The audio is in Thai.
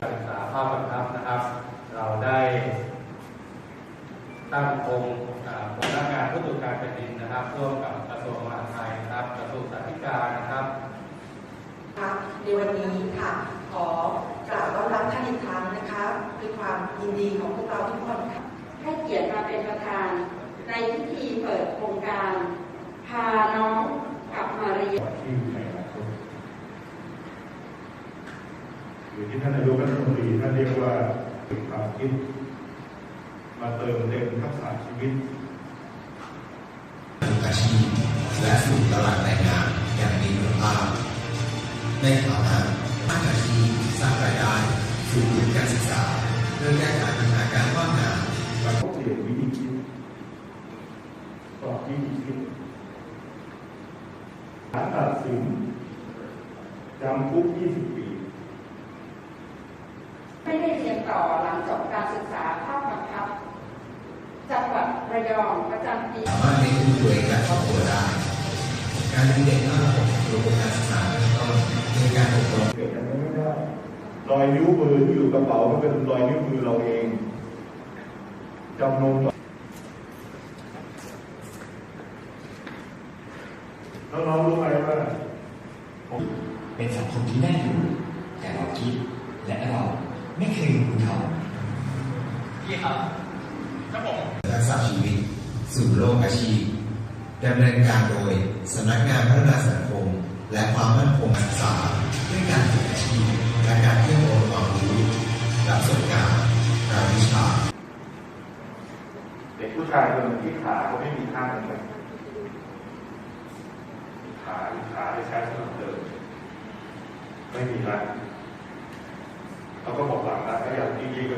การศึกษาภาพบังคับนะครับ เราได้ตั้งองค์สำนักงานผู้ตรวจการแผ่นดินนะครับ ร่วมกับกระทรวงมหาดไทยนะครับกระทรวงสาธารณสุขนะครับในวันนี้ค่ะขอกล่าวต้อนรับท่านอีกครั้งนะคะด้วยความยินดีของพวกเราทุกคนค่ะให้เกียรติมาเป็นประธาน ในพิธีเปิดโครงการ พาน้องกลับมาเรียนอยู่ที่ท่านนายก ความคิด มาเติมเต็มทักษะชีวิตอาชีพและสู่ตลาดแรงงานอย่างมีคุณภาพในฐานะภาคอาชีพสร้างรายได้สู่ทุนการศึกษาเพื่อแก้ไขปัญหาการว่างงานเราต้องเปลี่ยนวิธีคิดปรับวิธีคิดศาลตัดสินจำคุก20 ปี ไม่ได้เรียน ต่อหลังจบการศึกษาภาคบังคับ จังหวัดระยองประจำปีสามารถเลี้ยงดูตัวเองและครอบครัวได้การมีเด็กเข้าระบบระบบการศึกษาเริ่มต้นในการอบรมเกิดกันไม่ได้รอยนิ้วมือที่อยู่กระเป๋าก็เป็นรอยนิ้วมือเราเองจำนงต่อแล้วน้องรู้ไหมว่าเป็นสังคมที่น่าอยู่แต่เราคิดและเราไม่เคยรู้เขา ทักษะชีวิต สู่โลกอาชีพดำเนินการโดยสำนักงานพัฒนาสังคม และความมั่นคงการศึกษาด้วยการฝึกอาชีพและการเที่ยวอนความรู้และประสบการณ์การวิชาเด็กผู้ชายคนหนึ่งที่ขาเขาไม่มีข้าเลยขาขาได้ใช้สำหรับเดินไม่มีแล้วเขาก็บอกหลังแล้วก็อย่างจริงๆ